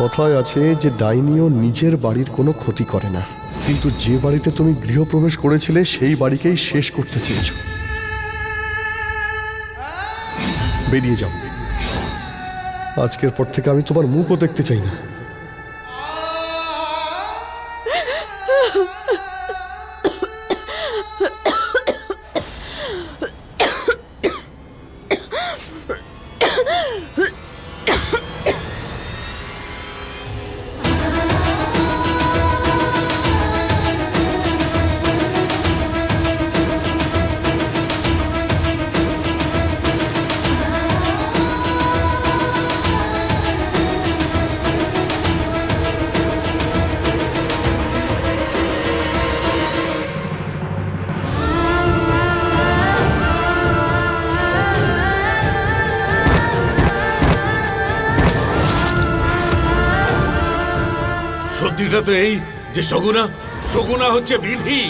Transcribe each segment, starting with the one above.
কথায় আছে যে ডাইনিও নিজের বাড়ির কোনো ক্ষতি করে না। কিন্তু যে বাড়িতে তুমি গৃহপ্রবেশ করেছিলে, সেই বাড়িকেই শেষ করতে চেয়েছ। বেরিয়ে যাও। আজকের পর থেকে আমি তোমার মুখও দেখতে চাই না। তো এই যে শগুনা শগুনা হচ্ছে বিধি।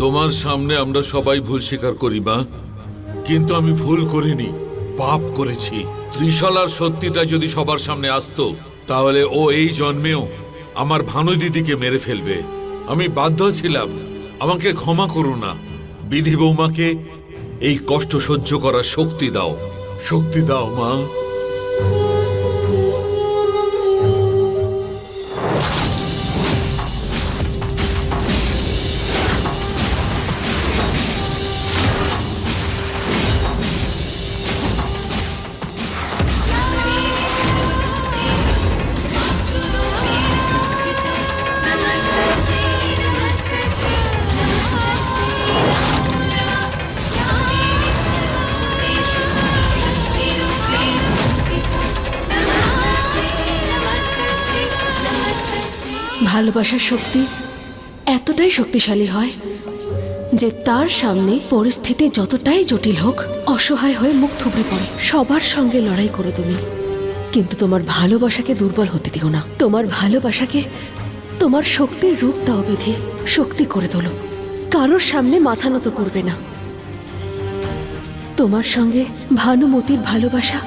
তোমার সামনে আমরা সবাই ভুল স্বীকার করি, মা। কিন্তু আমি ভুল করিনি, পাপ করেছি। ত্রিশলার সত্যিটা যদি সবার সামনে আসতো, তাহলে ও এই জন্মেও আমার ভানু দিদিকে মেরে ফেলবে। আমি বাধ্য ছিলাম। আমাকে ক্ষমা করো না। বিধি বৌমাকে এই কষ্ট সহ্য করার শক্তি দাও। শক্তি দাও, মা। ভালোবাসার শক্তি এতটাই শক্তিশালী হয় যে তার সামনে পরিস্থিতি যতটাই জটিল হোক, অসহায় হয়ে মুখ থুবড়ে পড়ে। সবার সঙ্গে লড়াই করো তুমি। কিন্তু তোমার ভালোবাসাকে দুর্বল হতে দিও না। তোমার ভালোবাসাকে তোমার শক্তির রূপ দাও বিধি, শক্তি করে তোলো। কারোর সামনে মাথা নত করবে না। তোমার সঙ্গে ভানুমতির ভালোবাসা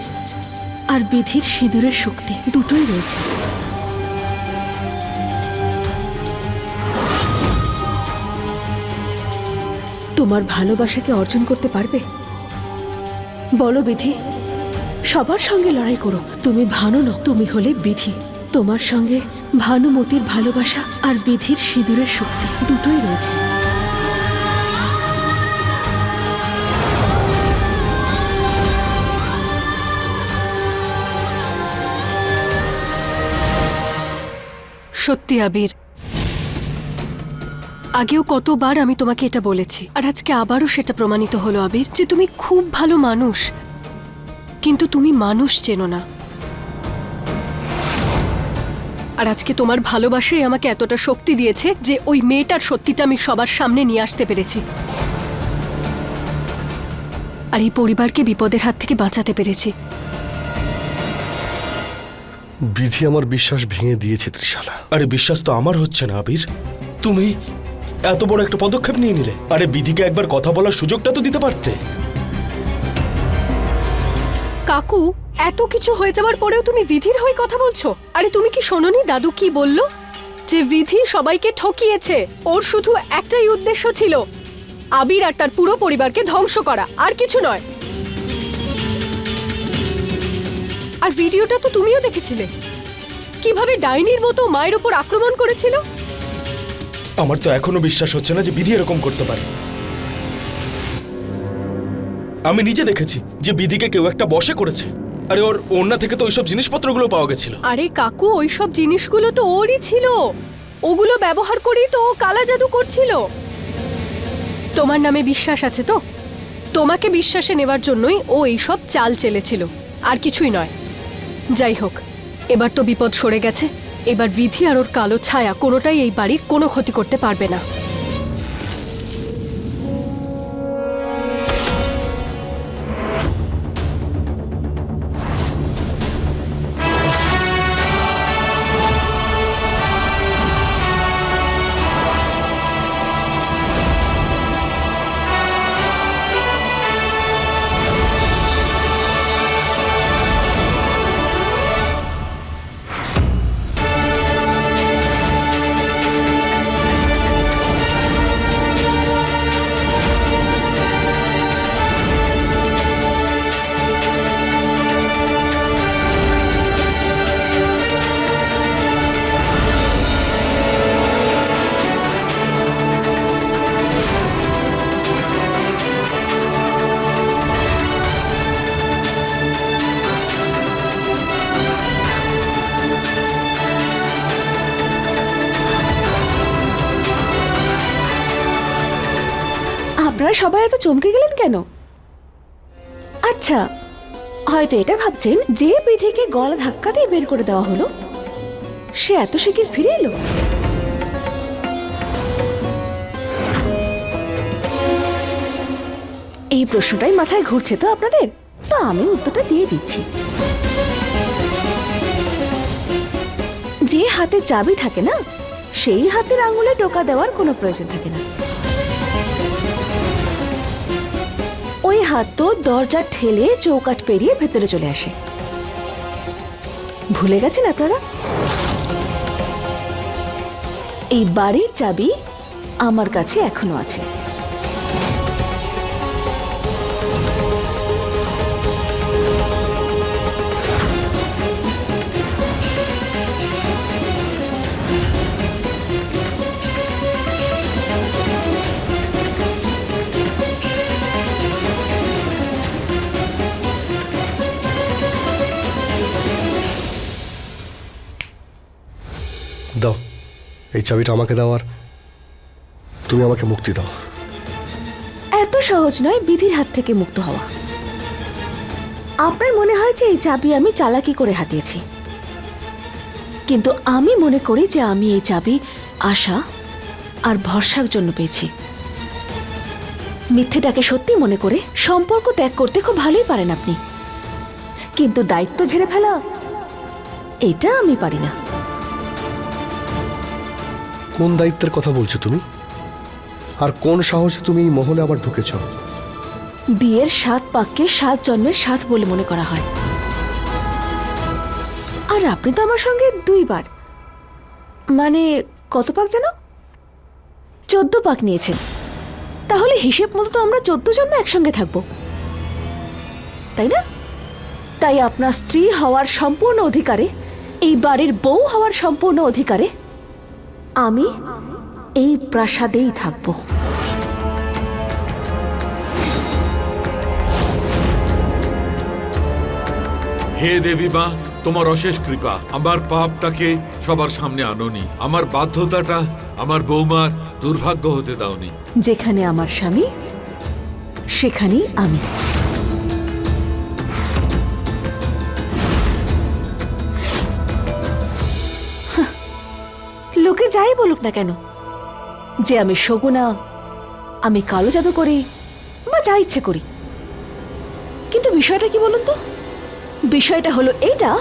আর বিধির সিঁদুরের শক্তি দুটোই রয়েছে। তোমার ভালোবাসাকে অর্জন করতে পারবে? বলো বিধি, সবার সঙ্গে লড়াই করো। তুমি ভানু নও, তুমি হলে বিধি। তোমার সঙ্গে ভানুমতির ভালোবাসা আর বিধির সিঁদুরের শক্তি দুটোই রয়েছে। সত্যি আবির আগেও কতবার আমি তোমাকে এটা বলেছি, আর আজকে আবারও সেটা প্রমাণিত হলো, আবির, যে তুমি খুব ভালো মানুষ। কিন্তু তুমি মানুষ চেনো না। আর আজকে তোমার ভালোবাসাই আমাকে এতটা শক্তি দিয়েছে যে ওই মেয়েটার সত্যিটা আমি সবার সামনে নিয়ে আসতে পেরেছি। আর এই পরিবারকে বিপদের হাত থেকে বাঁচাতে পেরেছি। বিধি আমার বিশ্বাস ভেঙে দিয়েছে, ত্রিশালা। আরে বিশ্বাস তো আমার হচ্ছে না, আবির। তুমি এত বড় একটা পদক্ষেপ নিয়ে নিলে। আরে বিধিকে একবার কথা বলার সুযোগটা তো দিতে পারতে। কাকু, এত কিছু হয়ে যাওয়ার পরেও তুমি বিধির হয়ে কথা বলছো? আরে তুমি কি শোনোনি? দাদু কি বলল? যে বিধি সবাইকে ঠকিয়েছে, ওর শুধু একটাই উদ্দেশ্য ছিল, আবির আর তার পুরো পরিবারকে ধ্বংস করা, আর কিছু নয়। আর ভিডিওটা তো তুমিও দেখেছিলে। কীভাবে ডাইনির মতো মায়ের ওপর আক্রমণ করেছিল? আমার তো এখনও বিশ্বাস হচ্ছে না যে বিধি এরকম করতে পারে। আমি নিজে দেখেছি যে বিধিকে কেউ একটা বসে করেছে। আরে ওর ওড়না থেকে তো ওইসব জিনিসপত্রগুলো পাওয়া গেছিল। আরে কাকু, ওইসব জিনিসগুলো তো ওরই ছিল। ওগুলো ব্যবহার করেই তো কালা জাদু করছিল। তোমার নামে বিশ্বাস আছে তো? তোমাকে বিশ্বাসে নেবার জন্যই ও এইসব চাল চেলেছিল। আর কিছুই নয়। যাই হোক, এবার তো বিপদ সরে গেছে। এবার বিধি আর ওর কালো ছায়া কোনোটাই এই বাড়ির কোনো ক্ষতি করতে পারবে না। গেলেন কেন? আচ্ছা হয়তো এটা ভাবছেন যে বিধিকে গলা ধাক্কা দিয়ে বের করে দেওয়া হলো। সে এত শিগগির ফিরে এলো। এই প্রশ্নটাই মাথায় ঘুরছে তো আপনাদের? তো আমি উত্তরটা দিয়ে দিচ্ছি। যে হাতে চাবি থাকে না, সেই হাতের আঙুলে টোকা দেওয়ার কোনো প্রয়োজন থাকে না। ওই হাত তো দরজা ঠেলে চৌকাট পেরিয়ে ভেতরে চলে আসে। ভুলে গেছেন আপনারা? এই বাড়ির চাবি আমার কাছে এখনও আছে। এই চাবিটা আমাকে দাও আর তুমি আমাকে মুক্তি দাও। এত সহজ নয় বিধির হাত থেকে মুক্ত হওয়া। আপনার মনে হয় যে এই চাবি আমি চালাকি করে হাতিয়েছি। কিন্তু আমি মনে করি যে আমি এই চাবি আশা আর ভরসার জন্য পেয়েছি। মিথ্যেটাকে সত্যি মনে করে সম্পর্ক ত্যাগ করতে খুব ভালোই পারেন আপনি। কিন্তু দায়িত্ব ঝেড়ে ফেলা, এটা আমি পারি না। কোন দায়িত্বের কথা বলছো তুমি? আর কোন সাহসে তুমি এই মহলে আবার ঢুকেছ? বিয়ের সাত পাককে সাত জন্মের সাত বলে মনে করা হয়। আর আপনি তো আমার সঙ্গে দুইবার। মানে কত পাক যেন চোদ্দ পাক নিয়েছেন। তাহলে হিসেব মতো তো আমরা চোদ্দ জন্ম একসঙ্গে থাকব। তাই না? তাই আপনার স্ত্রী হওয়ার সম্পূর্ণ অধিকারে, এই বাড়ির বউ হওয়ার সম্পূর্ণ অধিকারে আমি এই প্রাসাদেই থাকব। হে দেবী মা তোমার অশেষ কৃপা। আমার পাপটাকে সবার সামনে আনোনি। আমার বাধ্যতাটা আমার বৌমার দুর্ভাগ্য হতে দাওনি। যেখানে আমার স্বামী সেখানেই আমি। যাই বলুক না কেন, যে আমি শগুনা, আমি কালো জাদু করি বা যা ইচ্ছে করি। কিন্তু বিষয়টা কি বলুন তো? বিষয়টা হলো এইটা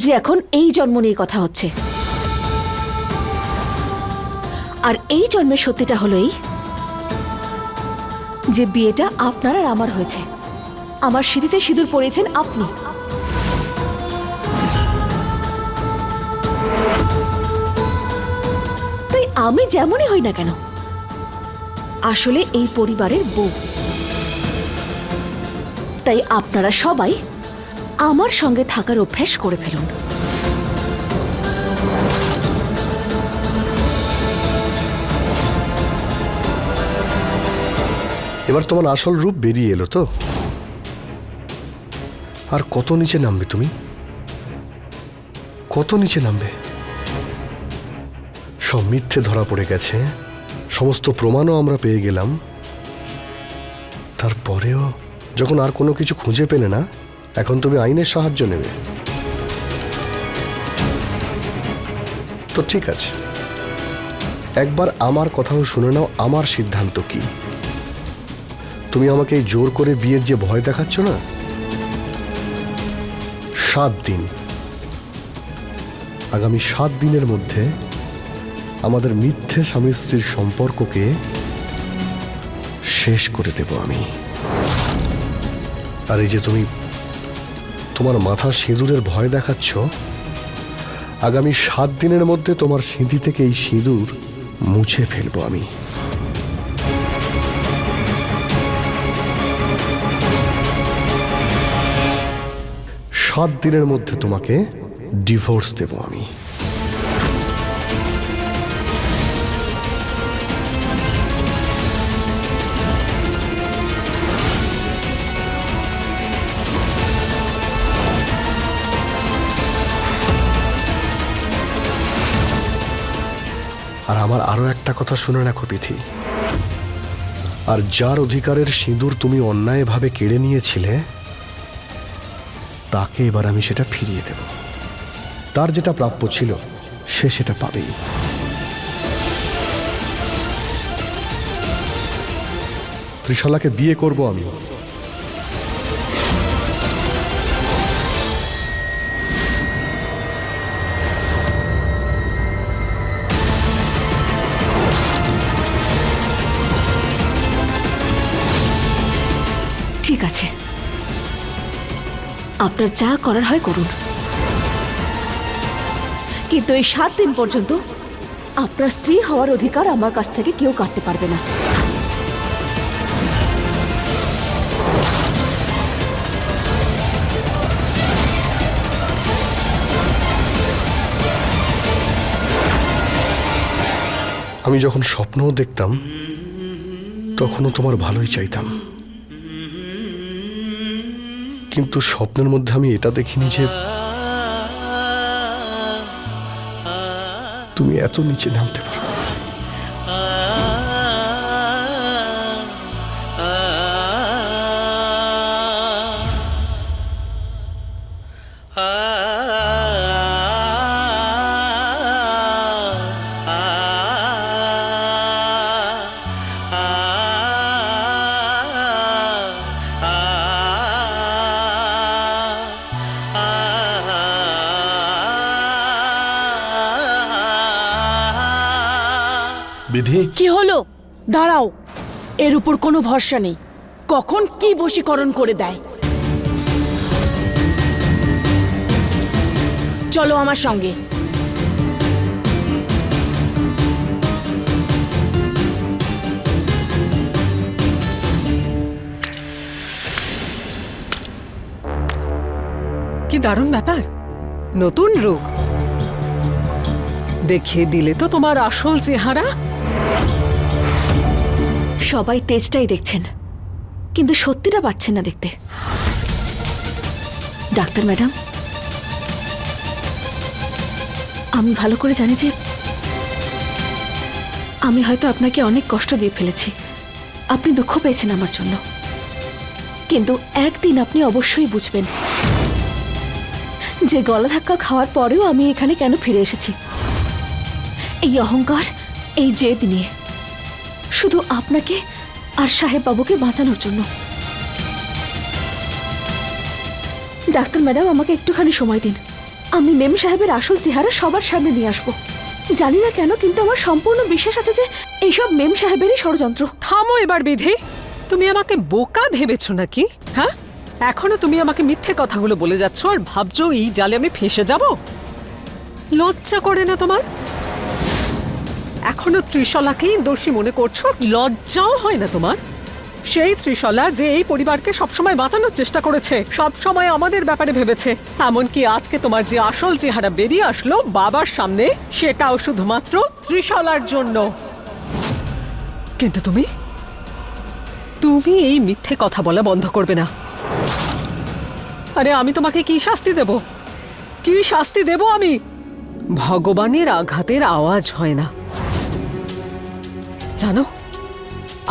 যে এখন এই জন্ম নিয়ে কথা হচ্ছে। আর এই জন্মের সত্যিটা হলো এই যে বিয়েটা আপনার আর আমার হয়েছে। আমার স্মৃতিতে সিঁদুর পড়েছেন আপনি। আমি যেমনই হই না কেন, আসলে এই পরিবারের বউ। তাই আপনারা সবাই আমার সঙ্গে থাকার অভ্যাস করে ফেলুন। এবার তোমার আসল রূপ বেরিয়ে এলো তো? আর কত নিচে নামবে তুমি? কত নিচে নামবে? সব মিথ্যে ধরা পড়ে গেছে। সমস্ত প্রমাণও আমরা পেয়ে গেলাম। তারপরেও যখন আর কোনো কিছু খুঁজে পেলে না, এখন তুমি আইনের সাহায্য নেবে। তো ঠিক আছে। একবার আমার কথাও শুনে নাও, আমার সিদ্ধান্ত কি? তুমি আমাকে জোর করে বিয়ের যে ভয় দেখাচ্ছ না? সাত দিন। আগামী সাত দিনের মধ্যে আমাদের মিথ্যে স্বামী স্ত্রীর সম্পর্ককে শেষ করে দেব আমি। আর এই যে তুমি তোমার মাথা সিঁদুরের ভয় দেখাচ্ছ, আগামী সাত দিনের মধ্যে তোমার সিঁথি থেকে এই সিঁদুর মুছে ফেলব আমি। সাত দিনের মধ্যে তোমাকে ডিভোর্স দেব আমি। আমার আরও একটা কথা শুনে রাখো বিধি আর যার অধিকারের সিঁদুর তুমি অন্যায়ভাবে কেড়ে নিয়েছিলে, তাকে এবার আমি সেটা ফিরিয়ে দেব। তার যেটা প্রাপ্য ছিল, সে সেটা পাবেই। ত্রিশালাকে বিয়ে করব আমি। ঠিক আছে। আপনার যা করার হয় করুন। কিন্তু এই সাত দিন পর্যন্ত আপনার স্ত্রী হওয়ার অধিকার আমার কাছ থেকে কেউ কাটতে পারবে না। আমি যখন স্বপ্নও দেখতাম, তখনও তোমার ভালোই চাইতাম। কিন্তু স্বপ্নের মধ্যে আমি এটা দেখিনি যে তুমি এত নিচে নামতে পারো। বিধি? কি হলো? দাঁড়াও। এর উপর কোনো ভরসা নেই। কখন কি বশীকরণ করে দেয়? চলো আমার সঙ্গে। কি দারুণ ব্যাপার। নতুন রূপ। দেখিয়ে দিলে তো তোমার আসল চেহারা সবাই তেজটাই দেখছেন, কিন্তু সত্যিটা পাচ্ছেন না দেখতে। ডাক্তার ম্যাডাম, আমি ভালো করে জানি যে আমি হয়তো আপনাকে অনেক কষ্ট দিয়ে ফেলেছি। আপনি দুঃখ পেয়েছেন আমার জন্য। কিন্তু একদিন আপনি অবশ্যই বুঝবেন যে গলা ধাক্কা খাওয়ার পরেও আমি এখানে কেন ফিরে এসেছি। এই অহংকার এই জেদ নিয়ে শুধু আপনাকে আর সাহেব বাবুকে বাঁচানোর জন্য। ডাক্তার ম্যাডাম, আমাকে একটুখানি সময় দিন। আমি মেম সাহেবের আসল চেহারা সবার সামনে নিয়ে আসব। জানি না কেন, কিন্তু আমার সম্পূর্ণ বিশ্বাস আছে যে এইসব মেম সাহেবেরই ষড়যন্ত্র। থামো এবার বিধি। তুমি আমাকে বোকা ভেবেছো নাকি? হ্যাঁ? এখনও তুমি আমাকে মিথ্যে কথাগুলো বলে যাচ্ছ আর ভাবছ এই জালে আমি ফেসে যাব? লজ্জা করে না তোমার? এখনও ত্রিশলাকেই দোষী মনে করছ? লজ্জাও হয় না তোমার। সেই ত্রিশলা যে এই পরিবারকে সবসময় বাঁচানোর চেষ্টা করেছে, সবসময় আমাদের ব্যাপারে ভেবেছে। এমনকি আজকে তোমার যে আসল চেহারা বেরিয়ে আসলো বাবার সামনে, সেটাও শুধুমাত্র ত্রিশলার জন্য। কিন্তু তুমি? তুমি এই মিথ্যে কথা বলা বন্ধ করবে না। আরে আমি তোমাকে কি শাস্তি দেব? কি শাস্তি দেব আমি? ভগবানের আঘাতের আওয়াজ হয় না। জানো,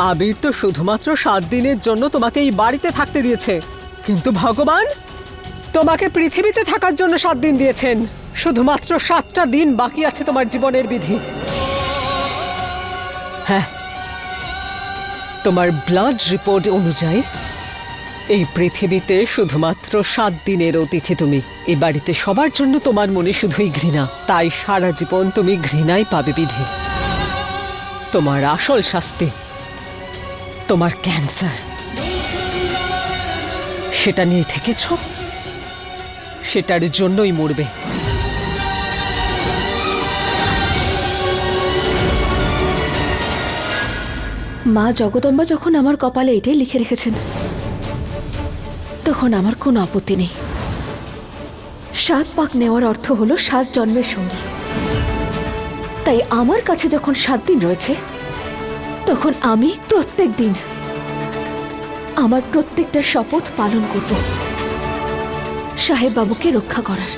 আবির তো শুধুমাত্র সাত দিনের জন্য তোমাকে এই বাড়িতে থাকতে দিয়েছে। কিন্তু ভগবান, তোমাকে পৃথিবীতে থাকার জন্য সাত দিন দিয়েছেন। শুধুমাত্র সাতটা দিন বাকি আছে তোমার জীবনের বিধি। হ্যাঁ তোমার ব্লাড রিপোর্ট অনুযায়ী, এই পৃথিবীতে শুধুমাত্র সাত দিনের অতিথি তুমি। এই বাড়িতে সবার জন্য তোমার মনে শুধুই ঘৃণা। তাই সারা জীবন তুমি ঘৃণাই পাবে বিধি। তোমার আসল শাস্তি, তোমার ক্যান্সার। সেটা নিয়ে থেকেছ? সেটার জন্যই মরবে। মা জগদম্বা যখন আমার কপালে এটাই লিখে রেখেছেন, তখন আমার কোনো আপত্তি নেই। সাত পাক নেওয়ার অর্থ হলো সাত জন্মের সঙ্গী। তাই আমার কাছে যখন সাত দিন রয়েছে, তখন আমি প্রত্যেক দিন আমার প্রত্যেকটা শপথ পালন করব। সাহেব বাবুকে রক্ষা করার।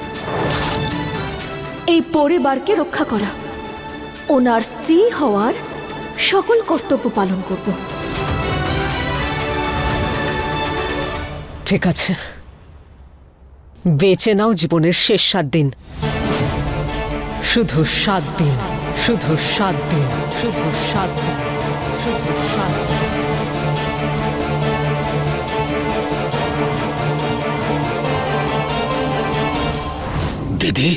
এই পরিবারকে রক্ষা করা। ওনার স্ত্রী হওয়ার সকল কর্তব্য পালন করব। ঠিক আছে। বেঁচে নাও জীবনের শেষ সাত দিন। শুধু সাত দিন। শুধু সাত দিন শুধু সাত দিন শুধু সাত দিন। দিদি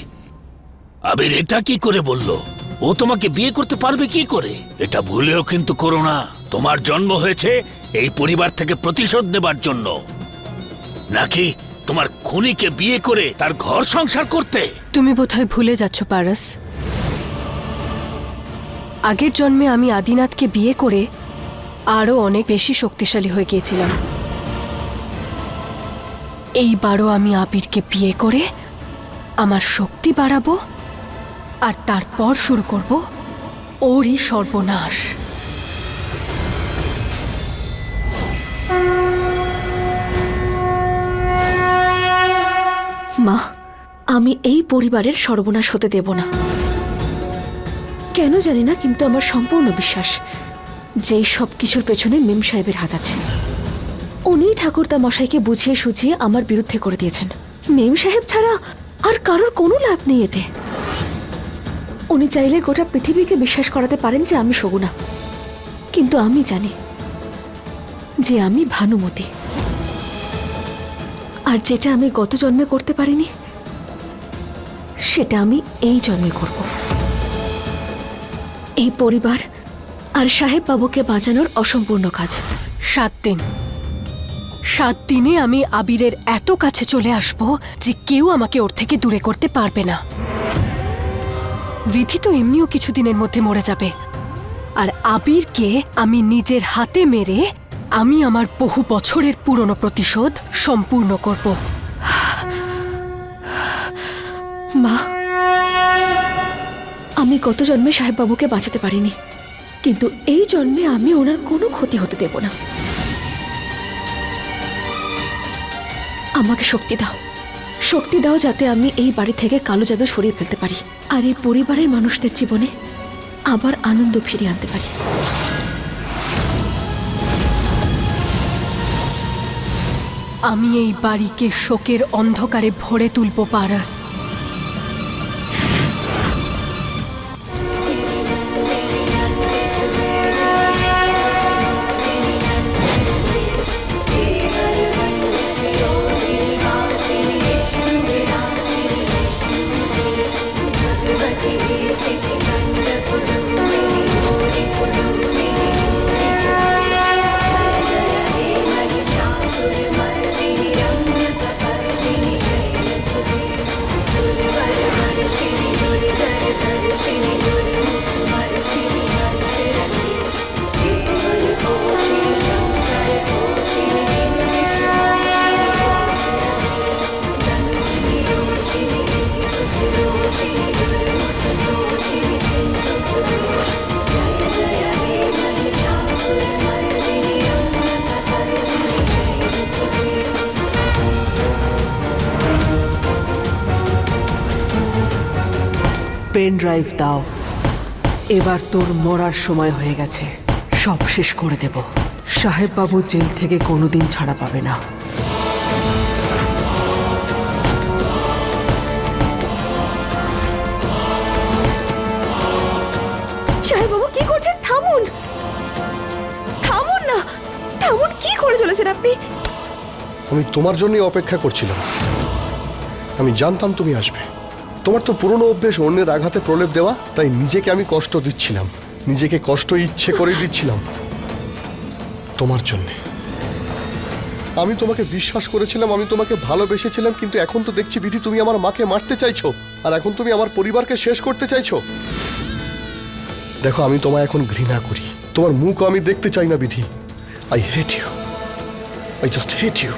আবির এটা কি করে বলল? ও তোমাকে বিয়ে করতে পারবে কি করে? এটা ভুলেও কিন্তু করো না। তোমার জন্ম হয়েছে এই পরিবার থেকে প্রতিশোধ নেবার জন্য। নাকি তোমার খুনিকে বিয়ে করে তার ঘর সংসার করতে? তুমি বোধহয় ভুলে যাচ্ছ পারাস। আগের জন্মে আমি আদিনাথকে বিয়ে করে আরও অনেক বেশি শক্তিশালী হয়ে গিয়েছিলাম। এইবারও আমি আবিরকে বিয়ে করে আমার শক্তি বাড়াবো আর তারপর শুরু করব ওরই সর্বনাশ। মা, আমি এই পরিবারের সর্বনাশ হতে দেব না। কেন জানি না, কিন্তু আমার সম্পূর্ণ বিশ্বাস। যে সব কিছুর পেছনে মেম সাহেবের হাত আছে। উনি ঠাকুরদা মশাইকে বুঝিয়ে সুঝিয়ে আমার বিরুদ্ধে করে দিয়েছেন। মেম সাহেব ছাড়া আর কারোর কোনো লাভ নেই এতে। উনি চাইলে গোটা পৃথিবীকে বিশ্বাস করাতে পারেন যে আমি শগুনা। কিন্তু আমি জানি যে আমি ভানুমতি। আর যেটা আমি গত জন্মে করতে পারিনি, সেটা আমি এই জন্মে করব। এই পরিবার আর সাহেব বাবুকে বাঁচানোর অসম্পূর্ণ কাজ। সাত দিন। সাত দিনে আমি আবিরের এত কাছে চলে আসব যে কেউ আমাকে ওর থেকে দূরে করতে পারবে না। বিধি তো এমনিও কিছুদিনের মধ্যে মরে যাবে। আর আবিরকে আমি নিজের হাতে মেরে আমি আমার বহু বছরের পুরনো প্রতিশোধ সম্পূর্ণ করব। মা। আমি গত জন্মে সাহেব বাবুকে বাঁচাতে পারিনি। কিন্তু এই জন্মে আমি ওনার কোনো ক্ষতি হতে দেব না। আমাকে শক্তি দাও। শক্তি দাও যাতে আমি এই বাড়ি থেকে কালো জাদু সরিয়ে ফেলতে পারি। আর এই পরিবারের মানুষদের জীবনে আবার আনন্দ ফিরিয়ে আনতে পারি। আমি এই বাড়িকে শোকের অন্ধকারে ভরে তুলব, পারাস। পেন ড্রাইভ দাও। এবার তোর মরার সময় হয়ে গেছে। সব শেষ করে দেব। সাহেব বাবু জেল থেকে কোনোদিন ছাড়া পাবে না। সাহেব বাবু কি করছেন? থামুন। থামুন না। থামুন কি করে চলেছেন আপনি? আমি তোমার জন্যই অপেক্ষা করছিলাম। আমি জানতাম তুমি আসবে। তোমার তো পুরনো অভ্যেস অন্যের আঘাতে প্রলেপ দেওয়া, তাই নিজেকে আমি কষ্ট দিচ্ছিলাম। নিজেকে কষ্ট ইচ্ছে করে দিচ্ছিলাম। তোমার জন্যে। আমি তোমাকে বিশ্বাস করেছিলাম, আমি তোমাকে ভালোবেসেছিলাম, কিন্তু এখন তো দেখছি বিধি, তুমি আমার মাকে মারতে চাইছো, আর এখন তুমি আমার পরিবারকে শেষ করতে চাইছো। দেখো, আমি তোমায় এখন ঘৃণা করি। তোমার মুখ আমি দেখতে চাই না, বিধি। I hate you I just hate you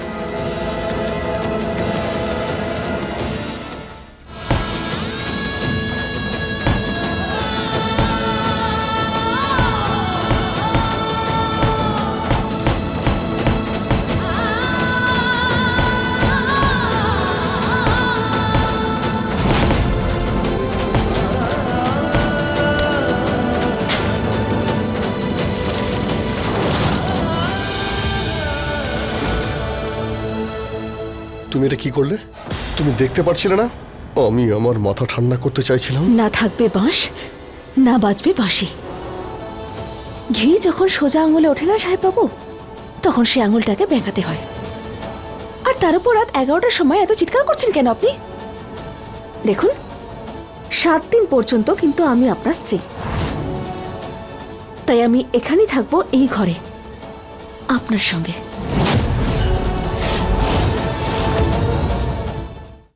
তুমি এটা কি করলে? তুমি দেখতে পারছিলে না? আমি আমার মাথা ঠান্ডা করতে চাইছিলাম। না থাকবে বাঁশ, না বাজবে বাঁশি। ঘি যখন সোজা আঙুলে ওঠে না সাহেববাবু, তখন সে আঙুলটাকে বেঁকাতে হয়। আর তার উপর রাত এগারোটার সময় এত চিৎকার করছেন কেন আপনি? দেখুন, সাত দিন পর্যন্ত কিন্তু আমি আপনার স্ত্রী। তাই আমি এখানেই থাকব এই ঘরে, আপনার সঙ্গে।